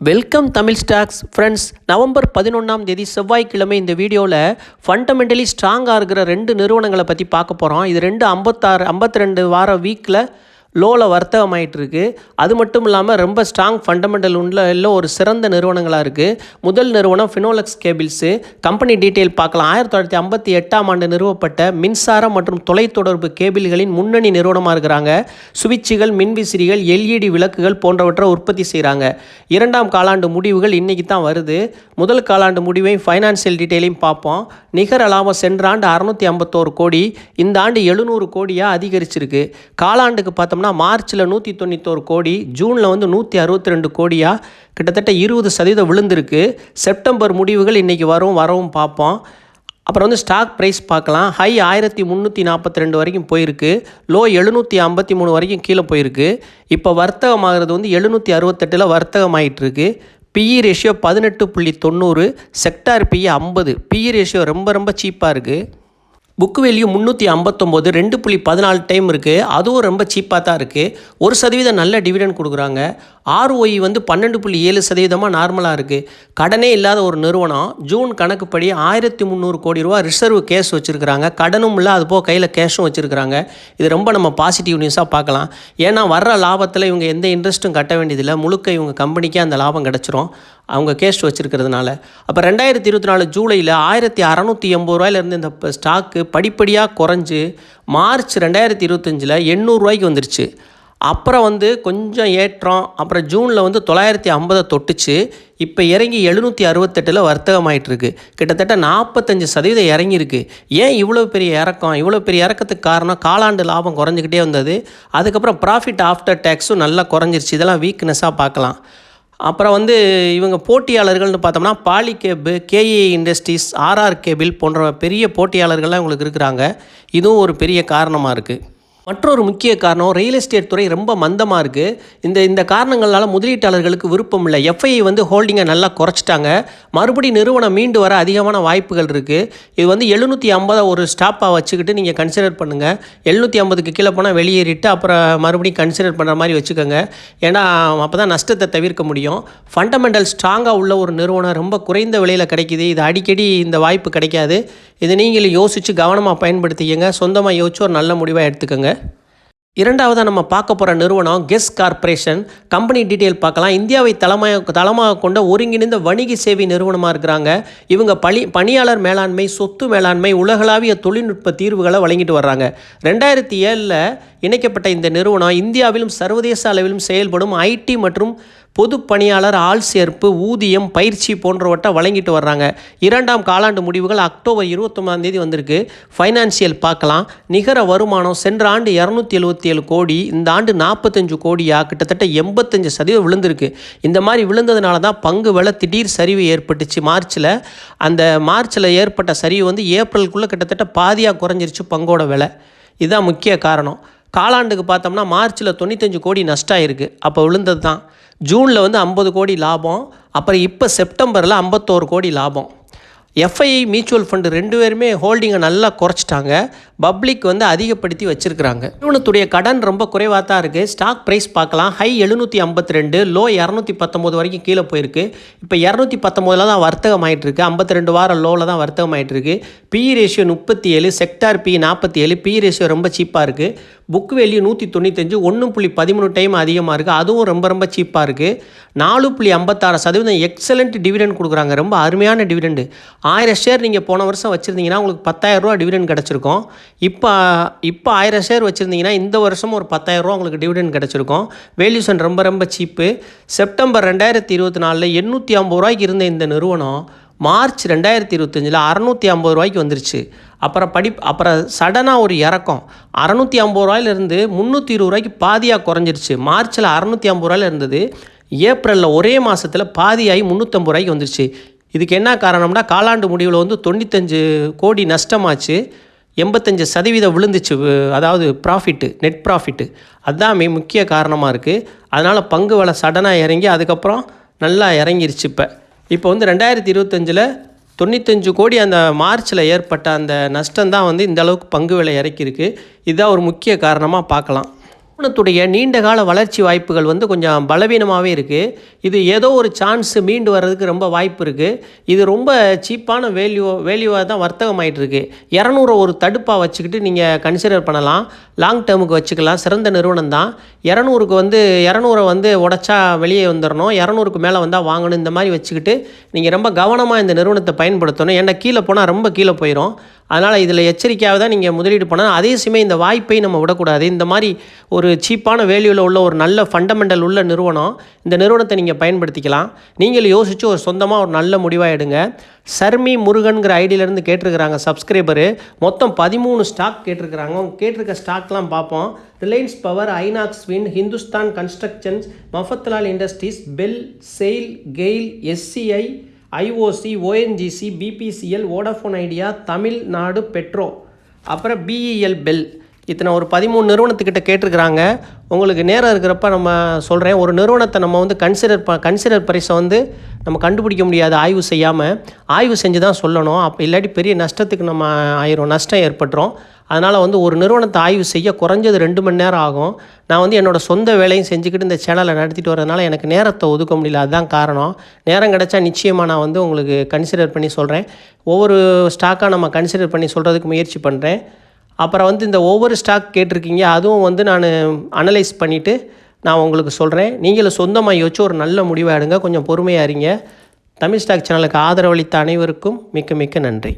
Welcome Tamil stocks friends November பதினொன்றாம் தேதி செவ்வாய்க்கிழமை இந்த வீடியோவில் ஃபண்டமெண்டலி ஸ்ட்ராங்காக இருக்கிற ரெண்டு நிறுவனங்களை பற்றி பார்க்க போகிறோம் இது ரெண்டு ஐம்பத்தாறு ஐம்பத்தி ரெண்டு வார வீக்கில் லோவில் வர்த்தகமாயிட்டு இருக்கு அது மட்டும் இல்லாமல் ரொம்ப ஸ்ட்ராங் ஃபண்டமெண்டல் உள்ள எல்லாம் ஒரு சிறந்த நிறுவனங்களாக இருக்குது முதல் நிறுவனம் ஃபினோலக்ஸ் கேபிள்ஸு கம்பெனி டீட்டெயில் பார்க்கலாம். ஆயிரத்தி தொள்ளாயிரத்தி ஐம்பத்தி எட்டாம் ஆண்டு நிறுவப்பட்ட மின்சாரம் மற்றும் தொலைத்தொடர்பு கேபிள்களின் முன்னணி நிறுவனமாக இருக்கிறாங்க. சுவிட்சுகள் மின்விசிறிகள் எல்இடி விளக்குகள் போன்றவற்றை உற்பத்தி செய்கிறாங்க இரண்டாம் காலாண்டு முடிவுகள் இன்றைக்கி தான் வருது. முதல் காலாண்டு முடிவையும் ஃபைனான்சியல் டீட்டெயிலையும் பார்ப்போம். நிகர லாபம் சென்ற ஆண்டு அறநூற்றி ஐம்பத்தோரு கோடி. இந்த ஆண்டு எழுநூறு கோடியாக அதிகரிச்சிருக்கு. காலாண்டுக்கு பார்த்தோம்னா மார்ச்சில் நூற்றி தொண்ணூத்தோரு கோடி ஜூனில் வந்து நூற்றி அறுபத்தி ரெண்டு கோடியாக கிட்டத்தட்ட இருபது சதவீதம் விழுந்திருக்கு. செப்டம்பர் முடிவுகள் இன்றைக்கி வரும் வரவும் பார்ப்போம். அப்புறம் வந்து ஸ்டாக் ப்ரைஸ் பார்க்கலாம். ஹை ஆயிரத்தி முந்நூற்றி நாற்பத்தி ரெண்டு வரைக்கும் போயிருக்கு. லோ எழுநூற்றி ஐம்பத்தி மூணு வரைக்கும் கீழே போயிருக்கு. இப்போ வர்த்தகமாகிறது வந்து எழுநூற்றி அறுபத்தெட்டில் வர்த்தகம் இருக்கு பிஇ ரேஷியோ பதினெட்டு புள்ளி தொண்ணூறு செக்டார் பிஇ ஐம்பது. பிஇ ரேஷியோ ரொம்ப ரொம்ப சீப்பாக இருக்குது புக் வேல்யூ முந்நூற்றி ஐம்பத்தொம்போது ரெண்டு புள்ளி பதினாலு டைம் இருக்குது அதுவும் ரொம்ப சீப்பாக தான் இருக்குது ஒரு சதவீதம் நல்ல டிவிடன் கொடுக்குறாங்க. ஆர்ஓஇ வந்து பன்னெண்டு புள்ளி ஏழு சதவீதமாக நார்மலாக இருக்குது கடனே இல்லாத ஒரு நிறுவனம் ஜூன் கணக்குப்படி ஆயிரத்தி முந்நூறு கோடி ரூபா ரிசர்வ் கேஷ் வச்சுருக்கிறாங்க. கடனும் இல்லை அது போக கையில் கேஷும் வச்சுருக்கிறாங்க. இது ரொம்ப நம்ம பாசிட்டிவ் நியூஸாக பார்க்கலாம். ஏன்னா வர்ற லாபத்தில் இவங்க எந்த இன்ட்ரெஸ்ட்டும் கட்ட வேண்டியதில்லை. முழுக்க இவங்க கம்பெனிக்கே அந்த லாபம் கிடச்சிரும். அவங்க கேஷ் வச்சுருக்கிறதுனால. அப்போ ரெண்டாயிரத்தி இருபத்தி நாலு ஜூலையில் ஆயிரத்தி அறநூற்றி எண்பது ரூபாயிலேருந்து இந்த ஸ்டாக்கு படிப்படியாக குறைஞ்சு மார்ச் ரெண்டாயிரத்தி இருபத்தஞ்சில் எண்ணூறுரூவாய்க்கு வந்துருச்சு. அப்புறம் வந்து கொஞ்சம் ஏற்றம் அப்புறம் ஜூனில் வந்து தொள்ளாயிரத்தி ஐம்பதை தொட்டுச்சு. இப்போ இறங்கி எழுநூற்றி அறுபத்தெட்டில் வர்த்தகமாயிட்டிருக்கு. கிட்டத்தட்ட நாற்பத்தஞ்சு சதவீதம் இறங்கியிருக்கு. ஏன் இவ்வளோ பெரிய இறக்கம்? இவ்வளோ பெரிய இறக்கத்துக்கு காரணம் காலாண்டு லாபம் குறைஞ்சிக்கிட்டே வந்தது. அதுக்கப்புறம் ப்ராஃபிட் ஆஃப்டர் டேக்ஸும் நல்லா குறைஞ்சிருச்சு. இதெல்லாம் வீக்னஸாக பார்க்கலாம். அப்புறம் வந்து இவங்க போட்டியாளர்கள்னு பார்த்தோம்னா Polycab K A industries RR Kabel போன்ற பெரிய போட்டியாளர்கள்லாம் உங்களுக்கு இருக்கிறாங்க. இதுவும் ஒரு பெரிய காரணமாக இருக்குது மற்றொரு முக்கிய காரணம் ரியல் எஸ்டேட் துறை ரொம்ப மந்தமாக இருக்குது இந்த இந்த காரணங்களால் முதலீட்டாளர்களுக்கு விருப்பம் இல்லை. எஃப்ஐ வந்து ஹோல்டிங்கை நல்லா குறைச்சிட்டாங்க. மறுபடி நிறுவனம் மீண்டு வர அதிகமான வாய்ப்புகள் இருக்குது இது வந்து எழுநூற்றி ஐம்பதை ஒரு ஸ்டாப்பாக வச்சுக்கிட்டு நீங்கள் கன்சிடர் பண்ணுங்கள் எழுநூற்றி ஐம்பதுக்கு கீழே போனால் வெளியேறிட்டு அப்புறம் மறுபடியும் கன்சிடர் பண்ணுற மாதிரி வச்சுக்கோங்க. ஏன்னா அப்போ தான் நஷ்டத்தை தவிர்க்க முடியும். ஃபண்டமெண்டல் ஸ்ட்ராங்காக உள்ள ஒரு நிறுவனம் ரொம்ப குறைந்த விலையில் கிடைக்குது. இது அடிக்கடி இந்த வாய்ப்பு கிடைக்காது. இதை நீங்கள் யோசித்து கவனமாக பயன்படுத்திக்கங்க. சொந்தமாக யோசிச்சு ஒரு நல்ல முடிவாக எடுத்துக்கோங்க. இரண்டாவதாக நம்ம பார்க்க போகிற நிறுவனம் கெஸ் கார்ப்பரேஷன் கம்பெனி டீட்டெயில் பார்க்கலாம். இந்தியாவை தலைமையாக தளமாக கொண்ட ஒருங்கிணைந்த வணிக சேவை நிறுவனமாக இருக்கிறாங்க. இவங்க பணி பணியாளர் மேலாண்மை சொத்து மேலாண்மை உலகளாவிய தொழில்நுட்ப தீர்வுகளை வழங்கிட்டு வர்றாங்க. ரெண்டாயிரத்தி ஏழில் இணைக்கப்பட்ட இந்த நிறுவனம் இந்தியாவிலும் சர்வதேச அளவிலும் செயல்படும் ஐடி மற்றும் பொது பணியாளர் ஆள் சேர்ப்பு ஊதியம் பயிற்சி போன்றவற்றை வழங்கிட்டு வர்றாங்க. இரண்டாம் காலாண்டு முடிவுகள் அக்டோபர் இருபத்தொம்பதாம் தேதி வந்திருக்கு. ஃபைனான்சியல் பார்க்கலாம். நிகர வருமானம் சென்ற ஆண்டு இரநூத்தி எழுபத்தி ஏழு கோடி இந்த ஆண்டு நாற்பத்தஞ்சு கோடியாக கிட்டத்தட்ட எண்பத்தஞ்சு சதவீதம் விழுந்திருக்கு. இந்த மாதிரி விழுந்ததுனால தான் பங்கு விலை திடீர் சரிவு ஏற்பட்டுச்சு. மார்ச்சில் அந்த மார்ச்சில் ஏற்பட்ட சரிவு வந்து ஏப்ரலுக்குள்ளே கிட்டத்தட்ட பாதியாக குறைஞ்சிருச்சு பங்கோட விலை. இதுதான் முக்கிய காரணம். காலாண்டுக்கு பார்த்தோம்னா மார்ச்சில் தொண்ணூத்தஞ்சு கோடி நஷ்டம் ஆயிருக்கு அப்போ விழுந்தது தான் ஜூனில் வந்து ஐம்பது கோடி லாபம் அப்புறம் இப்போ செப்டம்பரில் ஐம்பத்தோரு கோடி லாபம். எஃப்ஐஐ மியூச்சுவல் ஃபண்டு ரெண்டு பேருமே ஹோல்டிங்கை நல்லா குறைச்சிட்டாங்க. பப்ளிக் வந்து அதிகப்படுத்தி வச்சுருக்கிறாங்க. நிறுவனத்துடைய கடன் ரொம்ப குறைவாக தான் இருக்குது ஸ்டாக் ப்ரைஸ் பார்க்கலாம். ஹை எழுநூற்றி ஐம்பத்தி ரெண்டு லோ இரநூத்தி பத்தொம்போது வரைக்கும் கீழே போயிருக்கு. இப்போ இரநூத்தி பத்தொம்போதில் தான் வர்த்தகம் ஆகிட்டுருக்கு ஐம்பத்தி ரெண்டு வாரம் லோவில் தான் வர்த்தகம் ஆகிட்டுருக்கு பி ரேஷியோ முப்பத்தி ஏழு செக்டார் பி நாற்பத்தி ஏழு பி ரேஷியோ ரொம்ப சீப்பாக இருக்குது புக் வேல்யூ நூற்றி தொண்ணூத்தஞ்சு ஒன்று புள்ளி பதிமூணு டைம் அதிகமாக இருக்குது அதுவும் ரொம்ப ரொம்ப சீப்பாக இருக்குது நாலு புள்ளி ஐம்பத்தாறு சதவீதம் எக்ஸலண்ட் டிவிடெண்ட் கொடுக்குறாங்க. ரொம்ப அருமையான டிவிடெண்டு ஆயிரம் ஷேர் நீங்கள் போன வருஷம் வச்சுருந்தீங்கன்னா உங்களுக்கு பத்தாயிரம் ரூபா டிவிடெண்ட் கிடச்சிருக்கும். இப்போ இப்போ ஆயிரம் ஷேர் வச்சுருந்தீங்கன்னா இந்த வருஷமும் ஒரு பத்தாயிரம் ரூபா உங்களுக்கு டிவிடெண்ட் கிடச்சிருக்கும். வேல்யூஷன் ரொம்ப ரொம்ப சீப்பு செப்டம்பர் ரெண்டாயிரத்தி இருபத்தி நாலில் எண்ணூற்றி ஐம்பது ரூபாய்க்கு இருந்த இந்த நிறுவனம் மார்ச் ரெண்டாயிரத்தி இருபத்தஞ்சில் அறநூற்றி ஐம்பது ரூபாய்க்கு வந்துருச்சு. அப்புறம் படி அப்புறம் சடனாக ஒரு இறக்கம். அறநூற்றி ஐம்பது ரூபாயிலிருந்து முந்நூற்றி இருபது ரூபாய்க்கு பாதியாக குறைஞ்சிருச்சு. மார்ச்சில் அறநூற்றி ஐம்பது ரூபாயில் இருந்தது. ஏப்ரலில் ஒரே மாதத்தில் பாதியாகி முந்நூற்றம்பது ரூபாய்க்கு வந்துருச்சு. இதுக்கு என்ன காரணம்னா காலாண்டு முடிவில் வந்து தொண்ணூத்தஞ்சு கோடி நஷ்டமாச்சு. எண்பத்தஞ்சு சதவீதம் விழுந்துச்சு. அதாவது ப்ராஃபிட்டு நெட் ப்ராஃபிட்டு அதுதான் முக்கிய காரணமாக இருக்குது அதனால் பங்கு விலை சடனாக இறங்கி அதுக்கப்புறம் நல்லா இறங்கிருச்சு இப்போ. இப்போ வந்து ரெண்டாயிரத்தி இருபத்தஞ்சில் தொண்ணூத்தஞ்சு கோடி அந்த மார்ச்சில் ஏற்பட்ட அந்த நஷ்டம் தான் வந்து இந்த அளவுக்கு பங்கு விலை இறக்கியிருக்கு. இதுதான் ஒரு முக்கிய காரணமாக பார்க்கலாம். நிறுவனத்துடைய நீண்டகால வளர்ச்சி வாய்ப்புகள் வந்து கொஞ்சம் பலவீனமாகவே இருக்குது இது ஏதோ ஒரு சான்ஸ் மீண்டு வர்றதுக்கு ரொம்ப வாய்ப்பு இருக்குது இது ரொம்ப சீப்பான வேல்யூ வேல்யூவாக தான் வர்த்தகமாயிட்டு இருக்கு. இரநூறு ஒரு தடுப்பாக வச்சுக்கிட்டு நீங்கள் கன்சிடர் பண்ணலாம். லாங் டேர்முக்கு வச்சுக்கலாம். சிறந்த நிறுவனம் தான். இரநூறுக்கு வந்து இரநூறை வந்து உடச்சா வெளியே வந்துடணும் இரநூறுக்கு மேலே வந்தால் வாங்கணும். இந்த மாதிரி வச்சுக்கிட்டு நீங்கள் ரொம்ப கவனமாக இந்த நிறுவனத்தை பயன்படுத்தணும். ஏன்னா கீழே போனால் ரொம்ப கீழே போயிடும் அதனால் இதில் எச்சரிக்கையாக தான் நீங்கள் முதலீடு பண்ணணும் அதே சமயம் இந்த வாய்ப்பை நம்ம விடக்கூடாது. இந்த மாதிரி ஒரு சீப்பான வேல்யூவில் உள்ள ஒரு நல்ல ஃபண்டமெண்டல் உள்ள நிறுவனம் இந்த நிறுவனத்தை நீங்கள் பயன்படுத்திக்கலாம். நீங்கள் யோசித்து ஒரு சொந்தமாக ஒரு நல்ல முடிவாக எடுங்க. சர்மி முருகன்கிற ஐடியிலேருந்து கேட்டிருக்கிறாங்க சப்ஸ்கிரைபரு மொத்தம் பதிமூணு ஸ்டாக் கேட்டிருக்கிறாங்க. அவங்க கேட்டிருக்க ஸ்டாக்லாம் பார்ப்போம். Reliance Power Inox Wind Hindustan Constructions Mafatlal Industries BHEL SAIL GAIL SCI IOC ONGC BPCL Vodafone Idea Tamil Nadu petro அப்புறம் பிஇஎல் பெல். இத்தனை ஒரு பதிமூணு நிறுவனத்துக்கிட்ட கேட்டிருக்கிறாங்க. உங்களுக்கு நேரம் இருக்கிறப்ப நம்ம சொல்கிறேன் ஒரு நிறுவனத்தை நம்ம வந்து கன்சிடர் ப கன்சிடர் பரிசை வந்து நம்ம கண்டுபிடிக்க முடியாது ஆய்வு செய்யாமல் ஆய்வு செஞ்சு தான் சொல்லணும். அப்போ இல்லாட்டி பெரிய நஷ்டத்துக்கு நம்ம ஆயிரும் நஷ்டம் ஏற்பட்டுரும். அதனால் வந்து ஒரு நிறுவனத்தை ஆய்வு செய்ய குறைஞ்சது ரெண்டு மணி நேரம் ஆகும். நான் வந்து என்னோடய சொந்த வேலையும் செஞ்சுக்கிட்டு இந்த சேனலை நடத்திட்டு வரதுனால எனக்கு நேரத்தை ஒதுக்க முடியல. அதுதான் காரணம். நேரம் கிடச்சா நிச்சயமாக நான் வந்து உங்களுக்கு கன்சிடர் பண்ணி சொல்கிறேன் ஒவ்வொரு ஸ்டாக்காக நம்ம கன்சிடர் பண்ணி சொல்கிறதுக்கு முயற்சி பண்ணுறேன் அப்புறம் வந்து இந்த ஒவ்வொரு ஸ்டாக் கேட்டிருக்கீங்க அதுவும் வந்து நான் அனலைஸ் பண்ணிவிட்டு நான் உங்களுக்கு சொல்கிறேன் நீங்களும் சொந்தமாக யோசிச்சு ஒரு நல்ல முடிவாக எடுங்க. கொஞ்சம் பொறுமையாக இருங்க. தமிழ் ஸ்டாக் சேனலுக்கு ஆதரவளித்த அனைவருக்கும் மிக்க மிக்க நன்றி.